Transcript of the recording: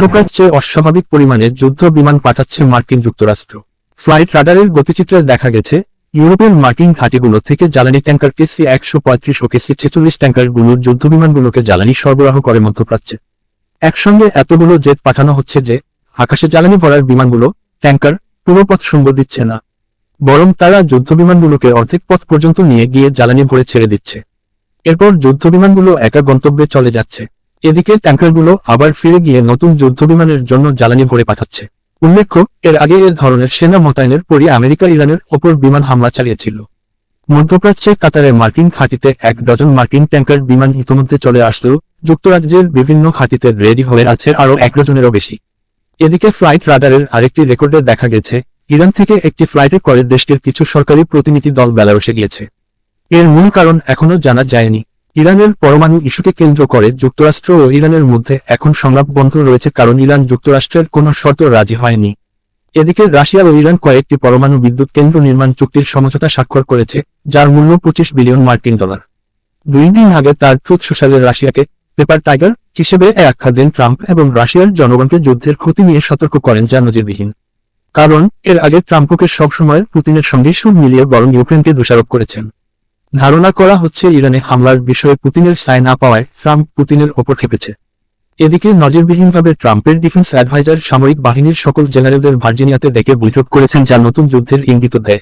মধ্যপ্রাচ্যে অস্বাভাবিক পরিমাণে যুদ্ধ বিমান পাঠাচ্ছে মার্কিন যুক্তরাষ্ট্র। ফ্লাইট রাডারের গতিচিত্রে দেখা গেছে, ইউরোপের মার্কিন ঘাঁটিগুলো থেকে জ্বালানি ট্যাঙ্কার কেসি একশো পঁয়ত্রিশ ও কেসি ছেচল্লিশ ট্যাঙ্কারগুলোর যুদ্ধবিমানগুলোকে জ্বালানি সরবরাহ করে মধ্যপ্রাচ্যে। একসঙ্গে এতগুলো জেট পাঠানো হচ্ছে যে, আকাশে জ্বালানি ভরার বিমানগুলো, ট্যাঙ্কার পুরো পথ সঙ্গ দিচ্ছে না। বরং তারা যুদ্ধবিমানগুলোকে অর্ধেক পথ পর্যন্ত নিয়ে গিয়ে জ্বালানি ভরে ছেড়ে দিচ্ছে। এরপর যুদ্ধবিমানগুলো একা গন্তব্যে চলে যাচ্ছে। এদিকে ট্যাঙ্কারগুলো আবার ফিরে গিয়ে নতুন যুদ্ধবিমানের জন্য জ্বালানি ভরে পাঠাচ্ছে। উল্লেখ্য, এর আগে এ ধরনের সেনা মোতায়েনের পরই আমেরিকা ইরানের ওপর বিমান হামলা চালিয়েছিল। মধ্যপ্রাচ্যে কাতারে মার্কিন ঘাঁটিতে এক ডজন মার্কিন ট্যাঙ্কার বিমান ইতিমধ্যে চলে আসলেও যুক্তরাজ্যের বিভিন্ন খাঁটিতে রেডি হয়ে আছে আরও এক ডজনেরও বেশি। এদিকে ফ্লাইট রাডারের আরেকটি রেকর্ডে দেখা গেছে, ইরান থেকে একটি ফ্লাইটে করে দেশটির কিছু সরকারি প্রতিনিধি দল বেলারসে গিয়েছে। এর মূল কারণ এখনও জানা যায়নি। ইরানের পরমাণু ইস্যুকে কেন্দ্র করে যুক্তরাষ্ট্র ও ইরানের মধ্যে এখন সংলাপ বন্ধ রয়েছে কারণ ইরান যুক্তরাষ্ট্রের কোনো শর্ত রাজি হয়নি। এদিকে রাশিয়া ও ইরান কয়েকটি পরমাণু বিদ্যুৎ কেন্দ্র নির্মাণ চুক্তির সমঝোতা স্বাক্ষর করেছে, যার মূল্য পঁচিশ বিলিয়ন মার্কিন ডলার। দুই দিন আগে তার ট্রুথ সোশ্যালে রাশিয়াকে পেপার টাইগার হিসেবে আখ্যা দেন ট্রাম্প এবং রাশিয়ার জনগণকে যুদ্ধের ক্ষতি নিয়ে সতর্ক করেন যা নজিরবিহীন কারণ, এর আগে ট্রাম্পকে সবসময় পুতিনের সঙ্গে সুর মিলিয়ে বরং ইউক্রেনকে দোষারোপ করেছেন। ধারণা করা হচ্ছে ইরানে হামলার বিষয়ে পুতিনের সায় না পাওয়ায় ট্রাম্প পুতিনের ওপর খেপেছে। এদিকে নজরবিহীনভাবে ট্রাম্পের ডিফেন্স অ্যাডভাইজার সামরিক বাহিনীর সকল জেনারেলদের ভার্জিনিয়াতে ডেকে বৈঠক করেছেন যা নতুন যুদ্ধের ইঙ্গিত দেয়।